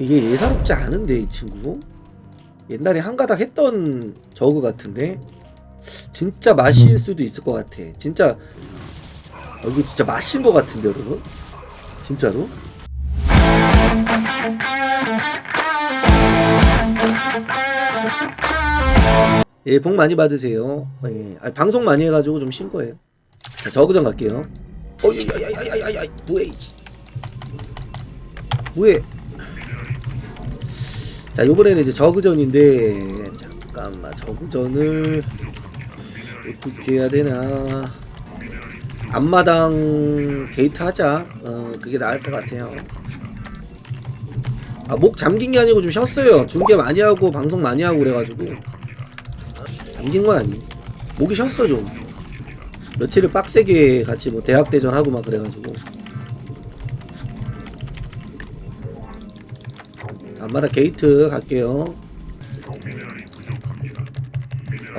이게 예사롭지 않은데 이 친구 옛날에 한 가닥 했던 저그 같은데 진짜 맛일 수도 있을 것 같아 진짜 어, 이거 진짜 맛인 것 같은데 여러분 진짜로 예, 복 많이 받으세요. 예, 아, 방송 많이 해가지고 좀 쉰 거예요. 자, 저그전 갈게요. 어, 야야야야야야, 뭐해? 뭐해? 자, 요번에는 이제 저그전인데 잠깐만 저그전을 어떻게 해야 되나? 앞마당 게이트 하자. 어, 그게 나을 것 같아요. 아, 목 잠긴 게 아니고 좀 쉬었어요. 중계 많이 하고 방송 많이 하고 그래가지고 잠긴 건 아니. 목이 쉬었어 좀. 며칠을 빡세게 같이 뭐 대학 대전 하고 막 그래가지고. 안마다 게이트 갈게요.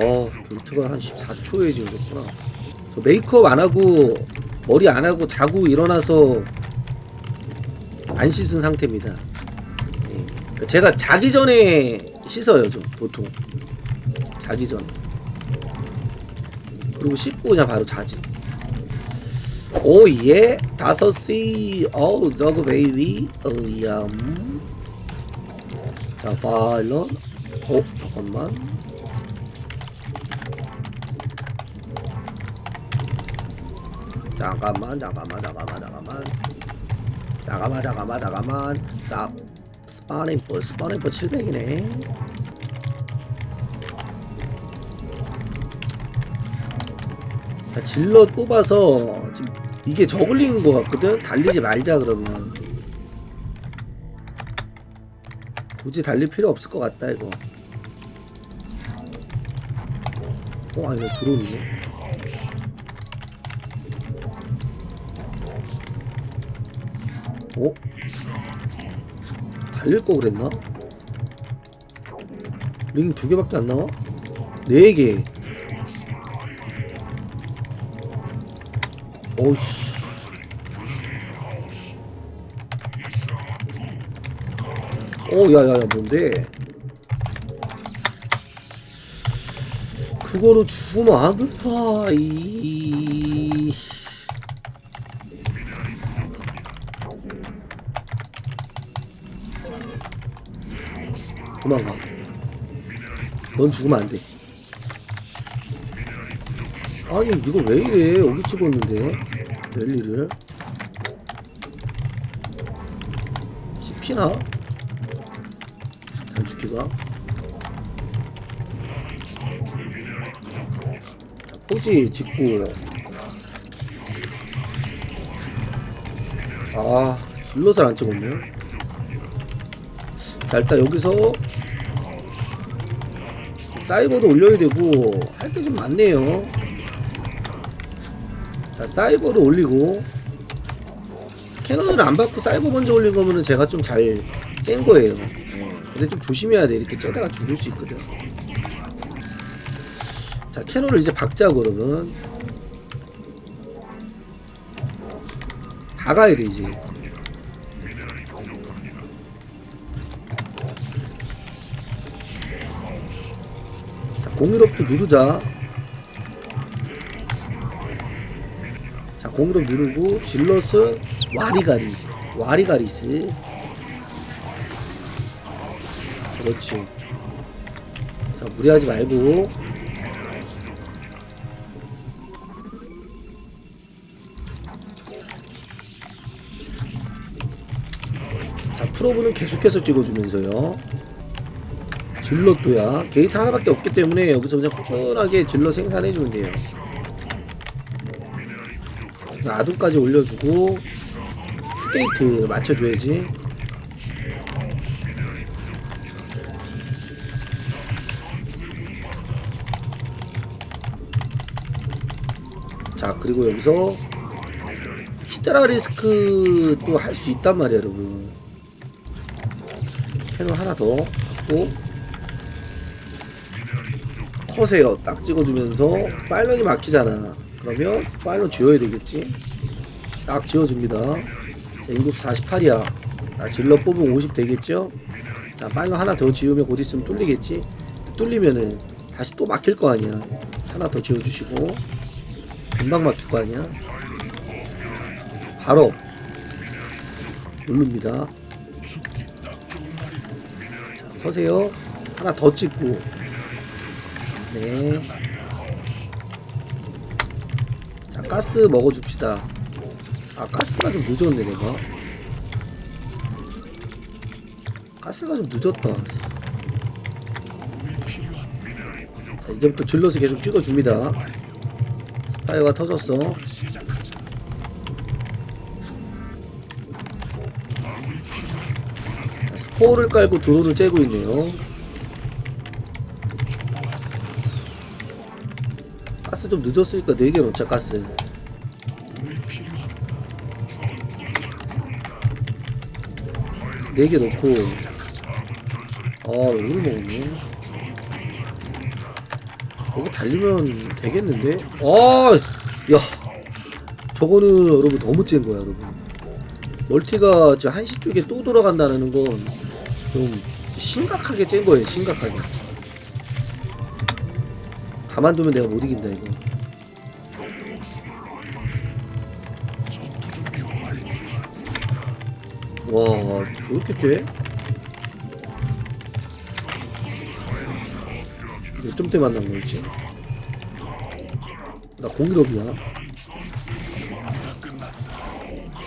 어, 게이트가 한 14초에 지금 졌구나. 저 메이크업 안 하고 머리 안 하고 자고 일어나서 안 씻은 상태입니다. 예. 그러니까 제가 자기 전에 씻어요, 좀 보통. 자기 전. 그리고 씻고 그냥 바로 자지. 오예 다섯 시 어우 저그 베이비 어야 자, 파일럿. 어, 잠깐만. 잠깐만, 잠깐만, 잠깐만, 잠깐만. 잠깐만, 잠깐만, 잠깐만. 싹. 스파링볼, 스파링볼 700이네. 자, 질럿 뽑아서 지금 이게 저글링인 것 같거든? 달리지 말자, 그러면. 굳이 달릴 필요 없을 것 같다 이거 어 아니 이거 드론이네 어? 달릴 거 그랬나? 링 두 개밖에 안 나와? 네 개. 오씨. 오, 야야야, 뭔데? 그거로 죽으면 안 돼, 이. 도망가. 넌 죽으면 안 돼. 아니, 이거 왜 이래? 여기 찍었는데. 랠리를. 씹히나? 자, 포지 짓고. 아, 질럿을 안 찍었네. 자 일단 여기서 사이버도 올려야 되고 할 게 좀 많네요 자 사이버도 올리고 캐논을 안 받고 사이버 먼저 올린 거면은 제가 좀잘짠 거예요 예, 근데 좀 조심해야 돼 이렇게 째다가 죽을 수 있거든 자 캐논을 이제 박자고 여러분 다 가야 돼 이제 자, 공유럽도 누르자. 자, 공유럽 누르고 질럿은 와리가리, 와리가리스. 그렇지. 자, 무리하지 말고. 자, 프로브는 계속해서 찍어주면서요. 질럿도야 게이트 하나밖에 없기 때문에 여기서 그냥 꾸준하게 질럿 생산해주면 돼요 아둔까지 올려주고 게이트 맞춰줘야지 그리고 여기서 히드라 리스크 또할수 있단 말이야 여러분 캐논 하나 더 갖고 커세요 딱 찍어주면서 빨런이 막히잖아 그러면 빨런 지워야 되겠지 딱 지워줍니다 자, 인구수 48이야 자, 질러 뽑으면 50 되겠죠? 자, 빨로 하나 더 지우면 곧 있으면 뚫리겠지? 뚫리면은 다시 또 막힐 거 아니야. 하나 더 지워주시고. 금방 막힐 거 아니야? 바로 누릅니다. 자, 서세요. 하나 더 찍고. 네. 자, 가스 먹어줍시다. 아, 가스가 좀 늦었네, 내가. 가스가 좀 늦었다. 자, 이제부터 질러서 계속 찍어줍니다. 스파이어가 터졌어. 자, 스포를 깔고 드론을 째고 있네요. 가스 좀 늦었으니까 4개 넣자, 가스. 네개 넣고 아 이걸 먹었네 이거 달리면 되겠는데? 아 야. 저거는 여러분 너무 찐 거야 여러분. 멀티가 저 한시 쪽에 또 돌아간다는 건 좀 심각하게 찐 거예요 심각하게. 가만두면 내가 못 이긴다 이거. 와 저렇게 쬐? 몇 점대 만난 거였지? 나 공일업이야.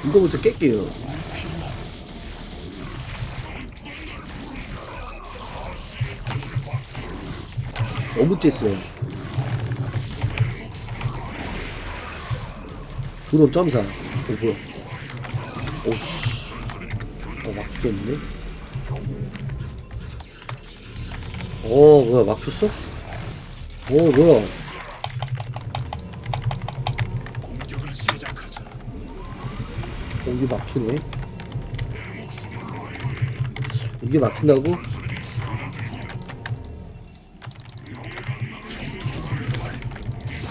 이거부터 깰게요. 너무 쬐어요. 드론 점사. 어 뭐야? 오씨. 어 막히겠는데? 어 뭐야 막혔어? 어 뭐야 여기 막히네 이게 막힌다고?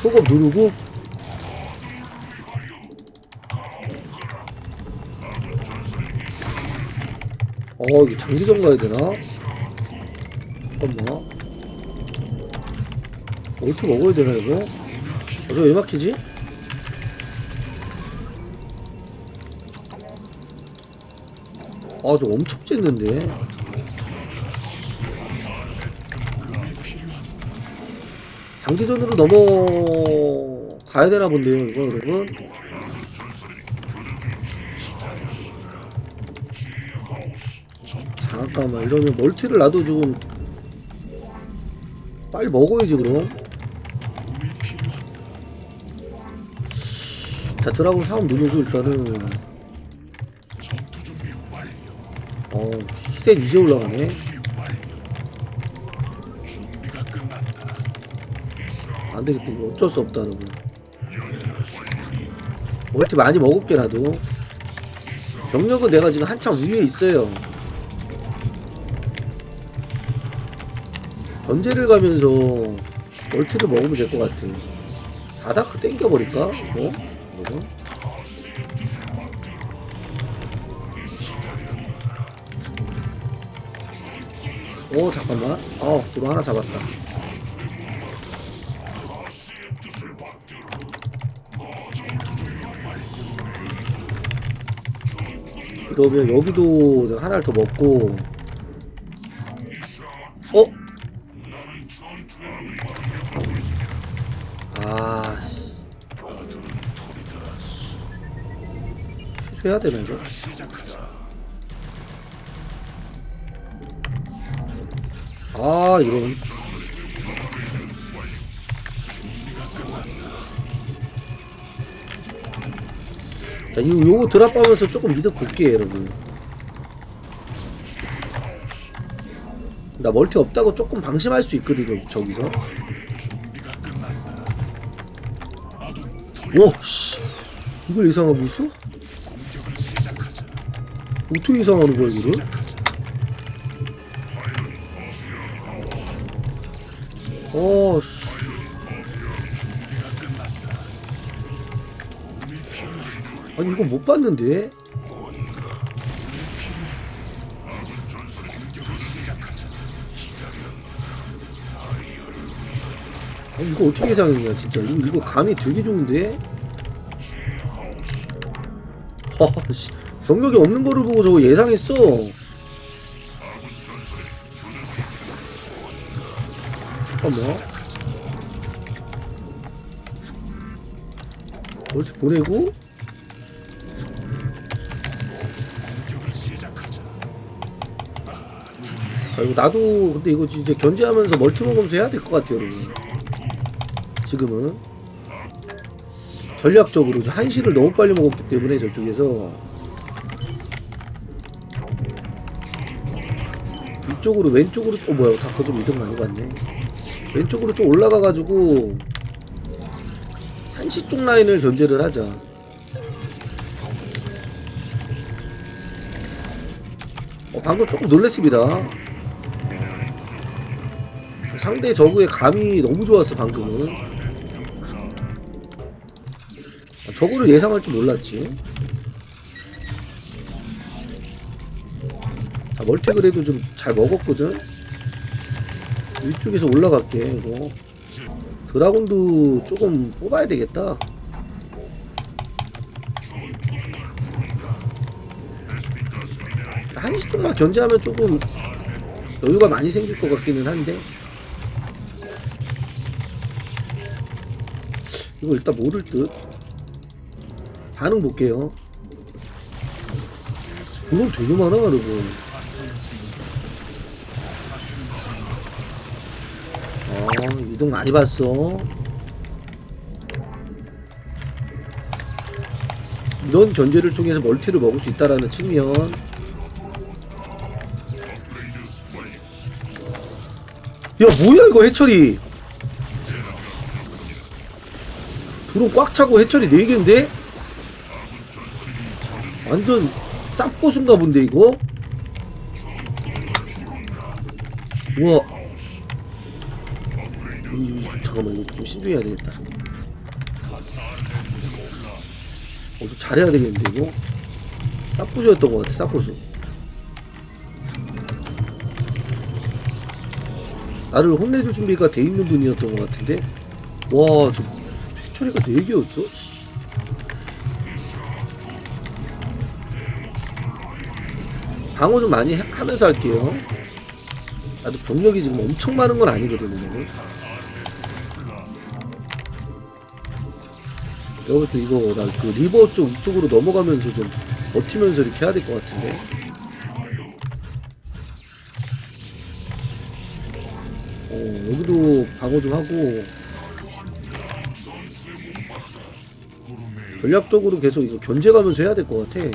소금 누르고 어 이게 장기전 가야 되나? 잠깐만 얼트 먹어야 되나 이거? 어, 저왜 막히지? 아저 엄청 쨌는데 장기전으로 넘어가야 되나 본데요 이거 여러분 잠깐만 이러면 멀티를 놔도 지금 빨리 먹어야지 그럼. 자 드라군 사업 누르고 일단은. 어 히덴 이제 올라가네. 안되겠다 이거 어쩔 수 없다 여러분. 멀티 많이 먹을게 나도. 병력은 내가 지금 한참 위에 있어요 견제를 가면서 멀티를 먹으면 될 것 같아. 다다크 땡겨버릴까? 뭐? 뭐죠? 오 잠깐만. 어 드로 하나 잡았다. 그러면 여기도 하나를 더 먹고 해야 이거? 아 이런. 자, 이거 요거 드랍하면서 조금 이득 볼게요 여러분. 나 멀티 없다고 조금 방심할 수 있거든요 저기서. 와, 씨. 이걸 예상하고 있어? 어떻게 이상하는 거야 이거를? 어 씨. 아니 이거 못 봤는데? 아니 이거 어떻게 예상했냐 진짜 이거, 이거 감이 되게 좋은데? 허, 아, 씨. 병력이 없는 거를 보고 저거 예상했어. 잠깐만 멀티 보내고? 아, 이거 나도 근데 이거 이제 견제하면서 멀티 먹으면서 해야 될 것 같아요 여러분. 지금은. 전략적으로 한시를 너무 빨리 먹었기 때문에 저쪽에서 이쪽으로 왼쪽으로 어 뭐야 다커 좀 이동 많이 갔네. 왼쪽으로 좀 올라가가지고 한시 쪽 라인을 견제를 하자. 어, 방금 조금 놀랬습니다. 상대 저그의 감이 너무 좋았어 방금은. 아, 저거를 예상할 줄 몰랐지 자 멀티 그래도 좀 잘 먹었거든. 위쪽에서 올라갈게 이거. 드라곤도 조금 뽑아야 되겠다. 한시 쪽만 견제하면 조금 여유가 많이 생길 것 같기는 한데. 이거 일단 모를 듯. 반응 볼게요. 이건 되게 많아 여러분 이동 많이 봤어 이런 견제를 통해서 멀티를 먹을 수 있다라는 측면 야 뭐야 이거 해철이 드론 꽉 차고 해철이 4개인데? 완전 쌉고수인가 본데 이거? 우와 이, 이, 잠깐만 이거 좀 신중해야 되겠다. 어, 좀 잘해야 되겠는데 이거? 쌉고수였던 것 같아 쌉고수 나를 혼내줄 준비가 돼 있는 분이었던 것 같은데? 와저 해철이가 4개였어? 방어 좀 많이 해- 하면서 할게요. 나도 병력이 지금 엄청 많은 건 아니거든요 볼때 이거 나 그 리버 쪽 이쪽으로 넘어가면서 좀 버티면서 이렇게 해야 될 것 같은데. 어 여기도 방어 좀 하고. 전략적으로 계속 이거 견제가면서 해야 될 것 같아.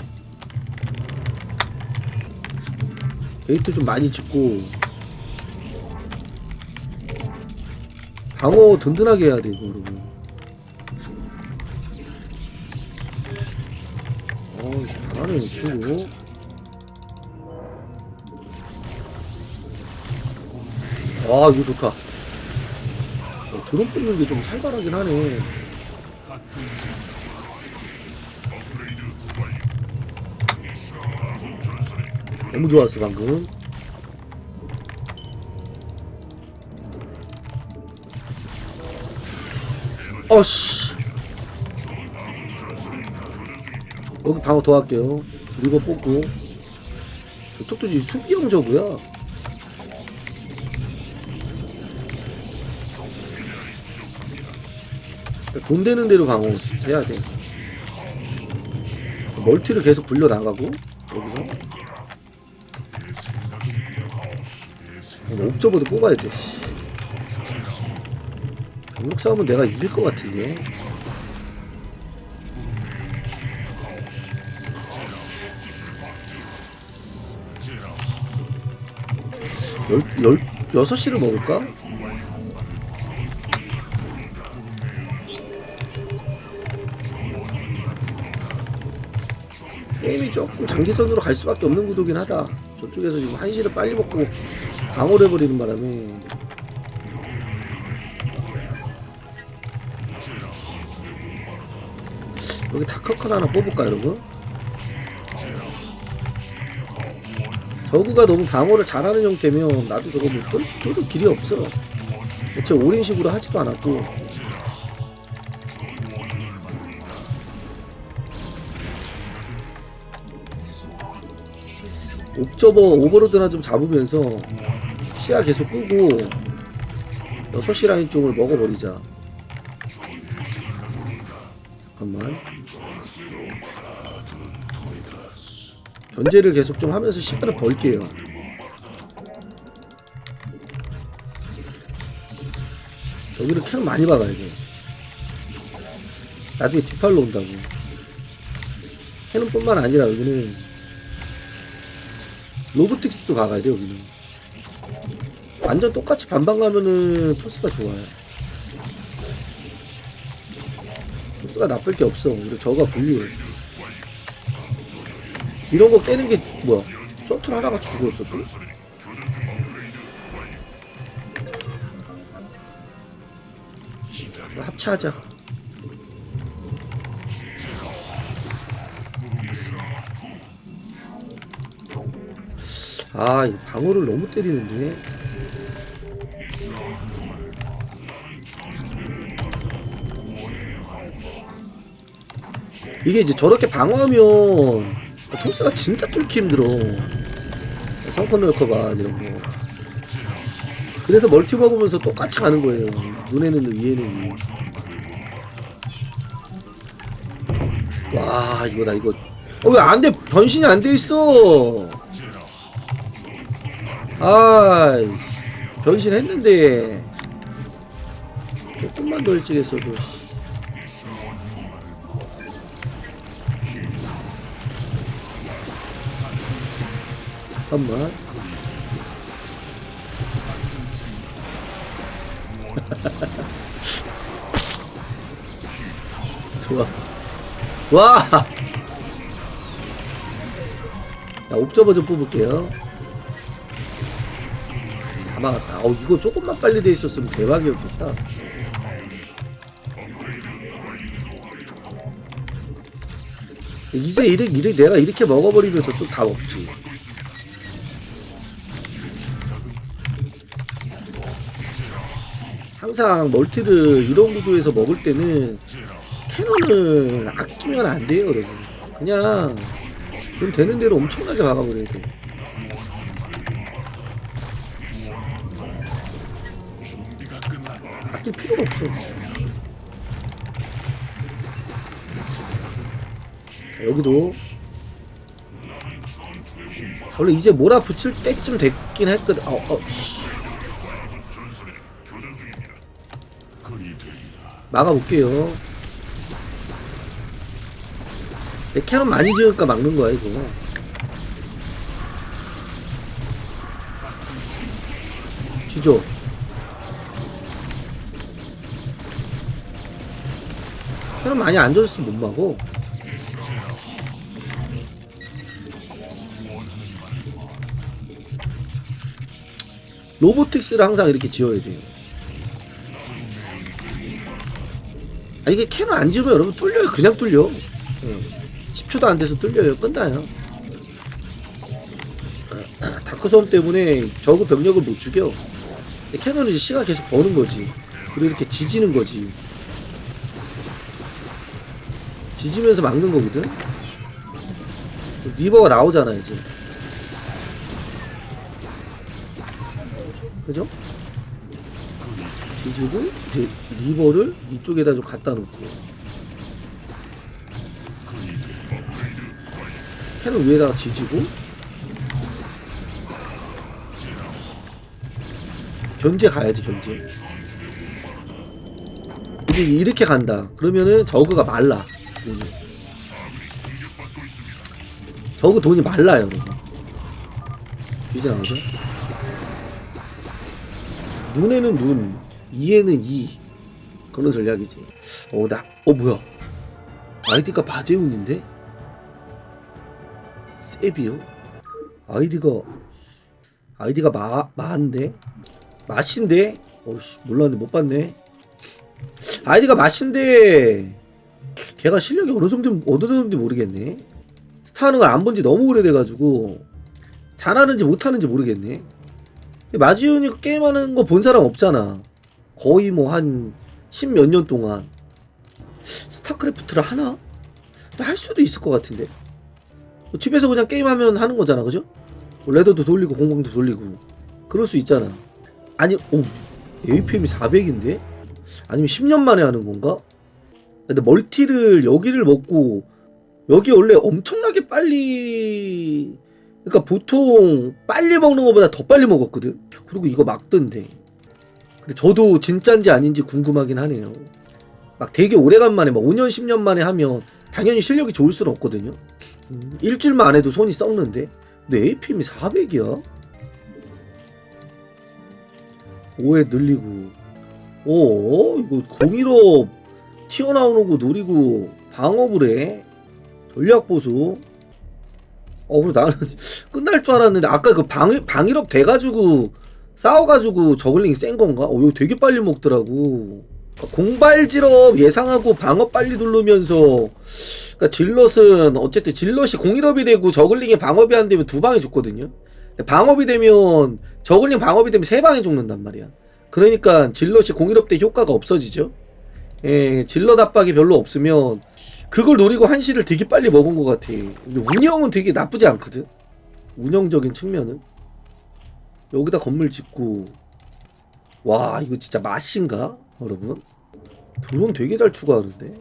게이트 좀 많이 짓고. 방어 든든하게 해야 돼 이거 여러분 이 친구 아 이거 좋다. 어, 드론 뽑는 게 좀 살벌하긴 하네. 너무 좋았어 방금. 어씨 여기 방어 더 할게요. 리버 뽑고. 저쪽도 지금 수비형 저구야. 돈 되는 대로 방어 해야 돼. 멀티를 계속 굴려 나가고 여기서. 옵저버도 뽑아야 돼. 병력 싸움은 내가 이길 것 같은데. 열, 열, 여섯 시를 먹을까? 게임이 조금 장기전으로 갈 수밖에 없는 구도긴 하다. 저쪽에서 지금 한시를 빨리 먹고 방어를 해버리는 바람에 여기 다크컬 하나 뽑을까 여러분? 저그가 너무 방어를 잘하는 형태면 나도 저거 뭐 뚫, 뚫을 길이 없어. 대체 올인식으로 하지도 않았고. 옵저버 오버로드나 좀 잡으면서 시야 계속 끄고 6시 라인 쪽을 먹어버리자. 잠깐만 견제를 계속 좀 하면서 시간을 벌게요. 여기는 캐논 많이 박아야 돼 나중에 뒷팔로 온다고. 캐논뿐만 아니라 여기는 로보틱스도 박아야 돼 여기는. 완전 똑같이 반반 가면은 토스가 좋아요. 토스가 나쁠 게 없어. 그리고 저가 불리해 이런 거 깨는 게 뭐야? 서틀 하나가 죽었어 또 합체하자. 아, 이 방어를 너무 때리는데. 이게 이제 저렇게 방어하면 토스가 진짜 뚫기 힘들어. 성컨널커가 이런 거. 그래서 멀티 먹으면서 똑같이 가는 거예요. 눈에는 눈, 위에는 위. 와, 이거다, 이거. 어, 왜 안 돼? 변신이 안 돼 있어. 아 변신했는데 조금만 더 일찍 했어도 잠깐만 좋아 와! 자, 옵저버 좀 뽑을게요 다 막았다. 어, 이거 조금만 빨리 돼 있었으면 대박이었겠다. 이제 이렇게, 이렇게 내가 이렇게 먹어버리면서 좀다 없지. 항상 멀티를 이런 구도에서 먹을 때는 캐논을 아끼면 안 돼요, 여러분. 그냥 좀 되는 대로 엄청나게 박아버려야 돼. 아낄 필요가 없어. 자, 여기도 원래 이제 몰아붙일 때쯤 됐긴 했거든. 어, 어, 씨. 막아볼게요. 내 캐논 많이 지으니까 막는 거야 이거. 지죠. 캐논 많이 안 줬으면 못 막어. 로보틱스를 항상 이렇게 지어야 돼요. 아 이게 캐논 안 지으면 여러분 뚫려요. 그냥 뚫려. 응. 10초도 안 돼서 뚫려요. 끝나요. 다크섬 때문에 저그 병력을 못 죽여. 캐논은 이제 시간 계속 버는 거지. 그리고 이렇게 지지는 거지. 지지면서 막는 거거든. 리버가 나오잖아 이제. 그죠? 지지고 이제 리버를 이쪽에다 좀 갖다 놓고. 캐논 위에다가 지지고. 견제 가야지 견제. 이게 이렇게 간다. 그러면은 저그가 말라. 저그 돈이 말라요 여러분 뒤져 나오죠 눈에는 눈 이에는 이 그런 전략이지. 어나 어 뭐야? 아이디가 바제운인데? 세비요? 아이디가 아이디가 마 마인데? 맛인데? 어씨 몰랐네. 못 봤네. 아이디가 맛인데 걔가 실력이 어느 정도 어느 정도인지 모르겠네. 스타하는 걸 안 본 지 너무 오래돼가지고 잘하는지 못하는지 모르겠네. 마지훈이 게임하는 거 본 사람 없잖아 거의 뭐 한 십 몇 년 동안 스타크래프트를 하나? 할 수도 있을 것 같은데 뭐 집에서 그냥 게임하면 하는 거잖아 그죠? 뭐 레더도 돌리고 공방도 돌리고 그럴 수 있잖아 아니 오 APM이 400인데? 아니면 10년 만에 하는 건가? 근데 멀티를 여기를 먹고 여기 원래 엄청나게 빨리 그러니까 보통 빨리 먹는 것보다 더 빨리 먹었거든 그리고 이거 막던데 근데 저도 진짠지 아닌지 궁금하긴 하네요. 막 되게 오래간만에 막 5년 10년 만에 하면 당연히 실력이 좋을 수는 없거든요. 음, 일주일만 안 해도 손이 썩는데. 근데 APM이 400이야? 5에 늘리고. 오 이거 공일업 튀어나오는 거 노리고 방업을 해? 전략 보수? 어 그리고 나는 끝날 줄 알았는데 아까 그 방, 방일업 돼가지고 싸워가지고 저글링이 센 건가? 어 이거 되게 빨리 먹더라고 그러니까 공발질업 예상하고 방업 빨리 누르면서 그러니까 질럿은 어쨌든 질럿이 공일업이 되고 저글링이 방업이 안 되면 두 방이 죽거든요 방업이 되면 저글링 방업이 되면 세 방이 죽는단 말이야 그러니까 질럿이 공일업 때 효과가 없어지죠 예, 질럿 압박이 별로 없으면 그걸 노리고 한시를 되게 빨리 먹은 것 같아. 근데 운영은 되게 나쁘지 않거든. 운영적인 측면은 여기다 건물 짓고. 와 이거 진짜 맛인가 여러분? 드론 되게 잘 추가하는데?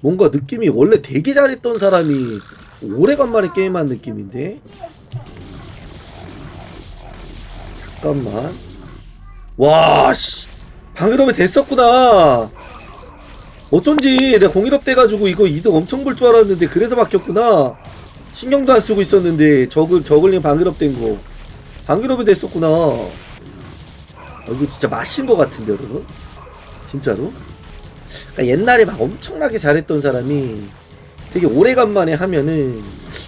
뭔가 느낌이 원래 되게 잘했던 사람이 오래간만에 게임한 느낌인데? 잠깐만. 와씨. 방위럽이 됐었구나. 어쩐지 내가 공일업 돼가지고 이거 이득 엄청 볼 줄 알았는데 그래서 바뀌었구나. 신경도 안 쓰고 있었는데 저글 저글링 방일업 된거 방일업이 됐었구나. 아, 이거 진짜 맛인 것 같은데 여러분? 진짜로? 그러니까 옛날에 막 엄청나게 잘했던 사람이 되게 오래간만에 하면은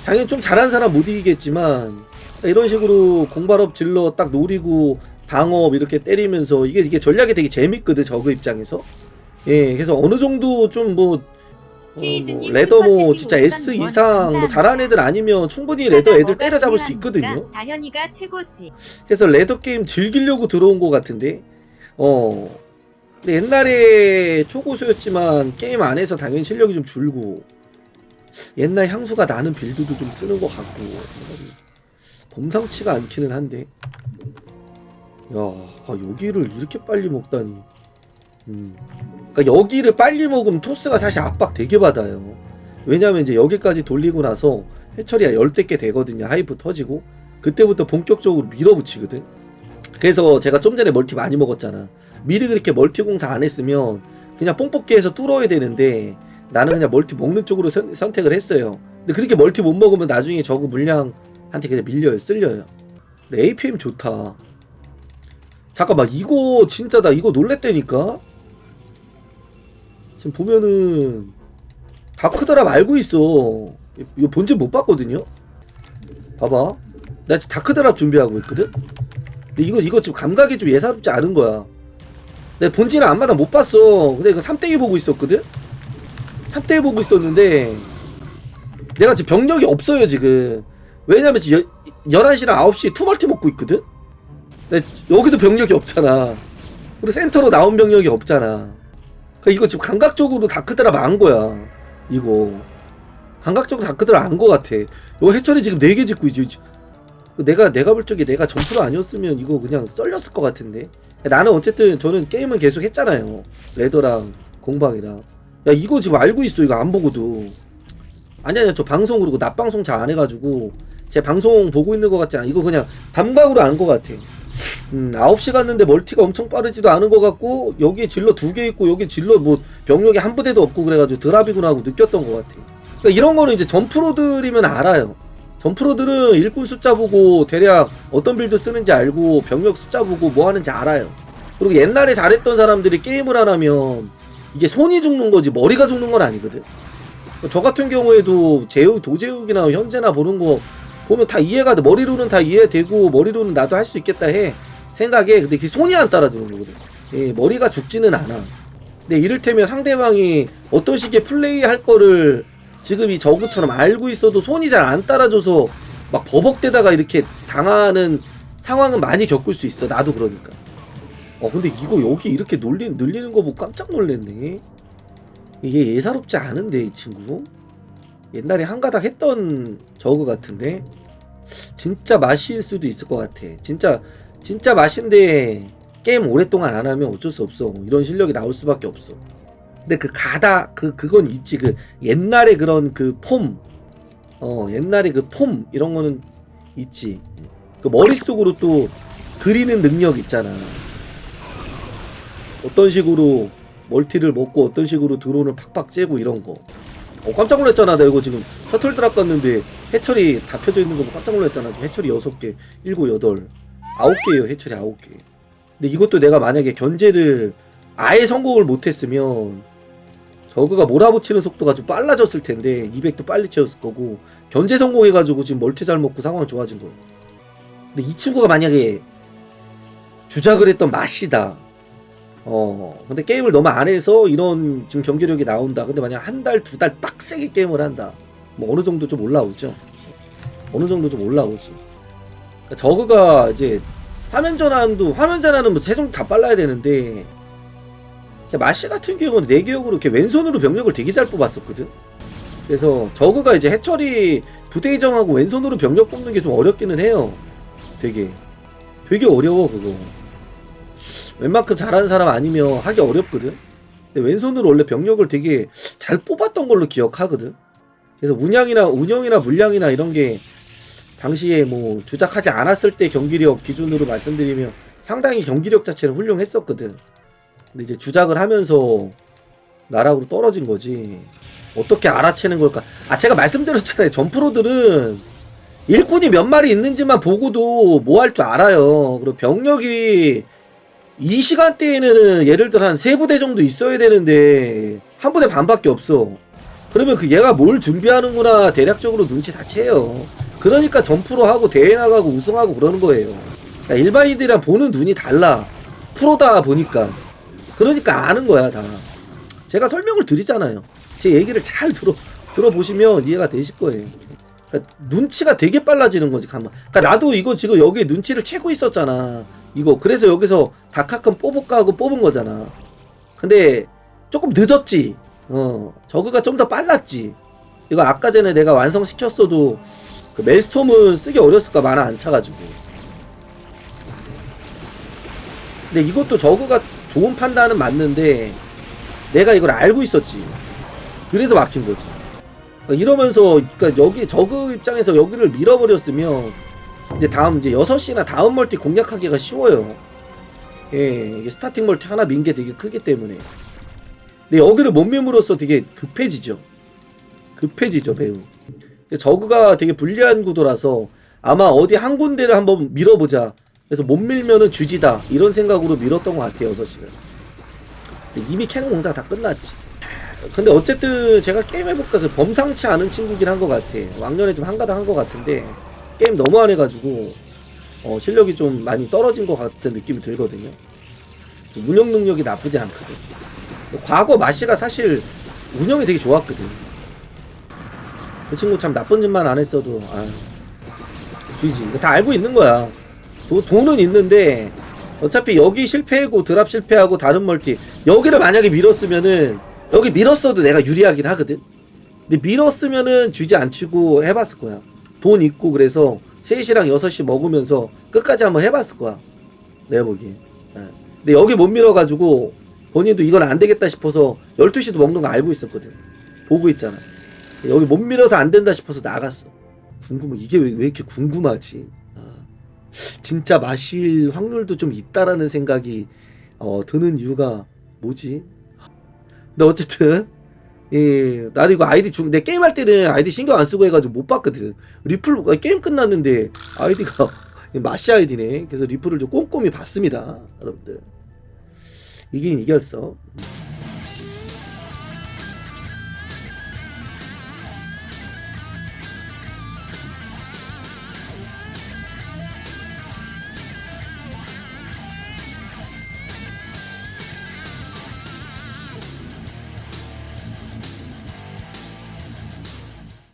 당연히 좀 잘한 사람 못 이기겠지만 이런 식으로 공발업 질러 딱 노리고 방업 이렇게 때리면서 이게 이게 전략이 되게 재밌거든 저그 입장에서. 예, 그래서 어느 정도 좀 뭐, 케이즈님 레더 뭐 진짜 S 5,000원 이상 뭐. 잘하는 애들 아니면 충분히 레더 애들 때려잡을 수 있거든요. 다현이가 최고지. 그래서 레더 게임 즐기려고 들어온 것 같은데, 어, 근데 옛날에 초고수였지만 게임 안에서 당연히 실력이 좀 줄고 옛날 향수가 나는 빌드도 좀 쓰는 것 같고 범상치가 않기는 한데, 야, 아, 여기를 이렇게 빨리 먹다니. 음. 그러니까 여기를 빨리 먹으면 토스가 사실 압박 되게 받아요. 왜냐면 이제 여기까지 돌리고 나서 해처리가 열댓 개 되거든요. 하이프 터지고 그때부터 본격적으로 밀어붙이거든. 그래서 제가 좀 전에 멀티 많이 먹었잖아. 미리 그렇게 멀티 공사 안 했으면 그냥 뽕뽑기해서 뚫어야 되는데 나는 그냥 멀티 먹는 쪽으로 선, 선택을 했어요. 근데 그렇게 멀티 못 먹으면 나중에 저거 물량한테 그냥 밀려요, 쓸려요. 근데 APM 좋다. 잠깐만 이거 진짜 나 이거 놀랬다니까. 지금 보면은 다크드랍 알고 있어. 이거 본진 못 봤거든요. 봐봐. 나 지금 다크드랍 준비하고 있거든. 근데 이거 이거 지금 감각이 좀 예사롭지 않은 거야. 내 본진은 안마다 못 봤어. 근데 이거 3대2 보고 있었거든. 3대2 보고 있었는데 내가 지금 병력이 없어요 지금. 왜냐면 지금 11시랑 9시에 투멀티 먹고 있거든. 근데 여기도 병력이 없잖아. 그리고 센터로 나온 병력이 없잖아. 그러니까 이거 지금 감각적으로 다크드랍 안 거야. 이거 감각적으로 다크드랍 안거 같아. 이거 해철이 지금 4개 짓고 있지. 내가 내가 볼 적에 내가 점수가 아니었으면 이거 그냥 썰렸을 것 같은데. 나는 어쨌든 저는 게임은 계속 했잖아요. 레더랑 공방이랑. 야 이거 지금 알고 있어. 이거 안 보고도. 아니 아니야 저 방송 그러고 낮 방송 잘 안 해가지고 제 방송 보고 있는 것 같지 않아. 이거 그냥 감각으로 안거 같아. 음, 9시 갔는데 멀티가 엄청 빠르지도 않은 것 같고 여기에 질러 두 개 있고 여기 질러 뭐 병력이 한 부대도 없고 그래가지고 드랍이구나 하고 느꼈던 것 같아. 그러니까 이런 거는 이제 전프로들이면 알아요. 전프로들은 일꾼 숫자 보고 대략 어떤 빌드 쓰는지 알고 병력 숫자 보고 뭐 하는지 알아요. 그리고 옛날에 잘했던 사람들이 게임을 안 하면 이게 손이 죽는 거지 머리가 죽는 건 아니거든. 저 같은 경우에도 제우 도제욱이나 현재나 보는 거 보면 다 이해가 돼. 머리로는 다 이해되고 머리로는 나도 할 수 있겠다 해. 생각에 근데 그 손이 안 따라주는 거거든. 예, 머리가 죽지는 않아. 근데 이를테면 상대방이 어떤 식의 플레이 할 거를 지금 이 저그처럼 알고 있어도 손이 잘 안 따라줘서 막 버벅대다가 이렇게 당하는 상황은 많이 겪을 수 있어. 나도 그러니까. 어 근데 이거 여기 이렇게 놀리, 늘리는 거 보고 깜짝 놀랐네 이게 예사롭지 않은데 이 친구 옛날에 한가닥 했던 저그 같은데 진짜 맛일 수도 있을 것 같아. 진짜 진짜 맛인데 게임 오랫동안 안 하면 어쩔 수 없어. 이런 실력이 나올 수밖에 없어. 근데 그 가다 그 그건 있지. 그 옛날에 그런 그폼어 옛날에 그 폼 이런 거는 있지. 그 머릿속으로 또 그리는 능력 있잖아. 어떤 식으로 멀티를 먹고 어떤 식으로 드론을 팍팍 째고 이런 거. 어, 깜짝 놀랐잖아. 나 이거 지금 셔틀 드랍 갔는데 해철이 다 펴져 있는 거 보고 깜짝 놀랐잖아. 해철이 6개, 7, 8, 9개예요. 해철이 9개. 근데 이것도 내가 만약에 견제를 아예 성공을 못했으면 저그가 몰아붙이는 속도가 좀 빨라졌을 텐데 200도 빨리 채웠을 거고 견제 성공해가지고 지금 멀티 잘 먹고 상황이 좋아진 거예요. 근데 이 친구가 만약에 주작을 했던 맛이다. 어 근데 게임을 너무 안 해서 이런 지금 경기력이 나온다. 근데 만약 한 달 두 달 빡세게 게임을 한다. 뭐 어느 정도 좀 올라오죠? 어느 정도 좀 올라오지. 그러니까 저그가 이제 화면 전환도 화면 전환은 뭐 최종 다 빨라야 되는데 마시 같은 경우는 내 기억으로 이렇게 왼손으로 병력을 되게 잘 뽑았었거든. 그래서 저그가 이제 해철이 부대 이정하고 왼손으로 병력 뽑는 게 좀 어렵기는 해요. 되게. 되게 어려워 그거 웬만큼 잘하는 사람 아니면 하기 어렵거든. 근데 왼손으로 원래 병력을 되게 잘 뽑았던 걸로 기억하거든. 그래서 운영이나 운영이나 물량이나 이런 게 당시에 뭐 주작하지 않았을 때 경기력 기준으로 말씀드리면 상당히 경기력 자체는 훌륭했었거든. 근데 이제 주작을 하면서 나락으로 떨어진 거지. 어떻게 알아채는 걸까? 아 제가 말씀드렸잖아요. 전프로들은 일꾼이 몇 마리 있는지만 보고도 뭐 할 줄 알아요. 그리고 병력이 이 시간대에는 예를 들어 한 세 부대 정도 있어야 되는데 한 부대 반밖에 없어. 그러면 그 얘가 뭘 준비하는구나 대략적으로 눈치 다 채요. 그러니까 점프로 하고 대회 나가고 우승하고 그러는 거예요. 그러니까 일반인들이랑 보는 눈이 달라. 프로다 보니까. 그러니까 아는 거야 다. 제가 설명을 드리잖아요. 제 얘기를 잘 들어 들어보시면 이해가 되실 거예요. 그러니까 눈치가 되게 빨라지는 거지 가만. 그러니까 나도 이거 지금 여기 눈치를 채고 있었잖아. 이거 그래서 여기서 다카큰 뽑을까 하고 뽑은 거잖아. 근데 조금 늦었지. 어 저그가 좀 더 빨랐지. 이거 아까 전에 내가 완성시켰어도 그 멜스톰은 쓰기 어렸을까 만화 안 차가지고. 근데 이것도 저그가 좋은 판단은 맞는데 내가 이걸 알고 있었지. 그래서 막힌 거지. 이러면서 그러니까 여기 저그 입장에서 여기를 밀어버렸으면 이제 다음 이제 6시나 다음 멀티 공략하기가 쉬워요. 예, 이게 스타팅 멀티 하나 민 게 되게 크기 때문에. 근데 여기를 못 밀므로써 되게 급해지죠. 급해지죠, 매우. 저그가 되게 불리한 구도라서 아마 어디 한 군데를 한번 밀어보자. 그래서 못 밀면은 주지다. 이런 생각으로 밀었던 것 같아요, 6시는. 이미 캐논 공사가 다 끝났지. 근데 어쨌든 제가 게임 해볼까 그 범상치 않은 친구긴 한 것 같아. 왕년에 좀 한가닥 한 것 같은데 게임 너무 안 해가지고 어, 실력이 좀 많이 떨어진 것 같은 느낌이 들거든요. 좀 운영 능력이 나쁘지 않거든. 과거 마시가 사실 운영이 되게 좋았거든. 그 친구 참 나쁜 짓만 안 했어도 아, 주지. 다 알고 있는 거야. 도, 돈은 있는데 어차피 여기 실패하고 드랍 실패하고 다른 멀티 여기를 만약에 밀었으면은 여기 밀었어도 내가 유리하긴 하거든. 근데 밀었으면은 주지 안 치고 해봤을 거야. 돈 있고 그래서 3시랑 6시 먹으면서 끝까지 한번 해봤을 거야. 내가 보기엔. 예. 근데 여기 못 밀어가지고 본인도 이건 안 되겠다 싶어서 12시도 먹는 거 알고 있었거든. 보고 있잖아. 여기 못 밀어서 안 된다 싶어서 나갔어. 궁금해. 이게 왜, 왜 이렇게 궁금하지? 아, 진짜 마실 확률도 좀 있다라는 생각이 어, 드는 이유가 뭐지? 근데 어쨌든 예, 나도 이거 아이디 중, 내 게임 할 때는 아이디 신경 안 쓰고 해가지고 못 봤거든. 리플, 아, 게임 끝났는데 아이디가 마시 아이디네. 그래서 리플을 좀 꼼꼼히 봤습니다. 여러분들. 이긴 이겼어.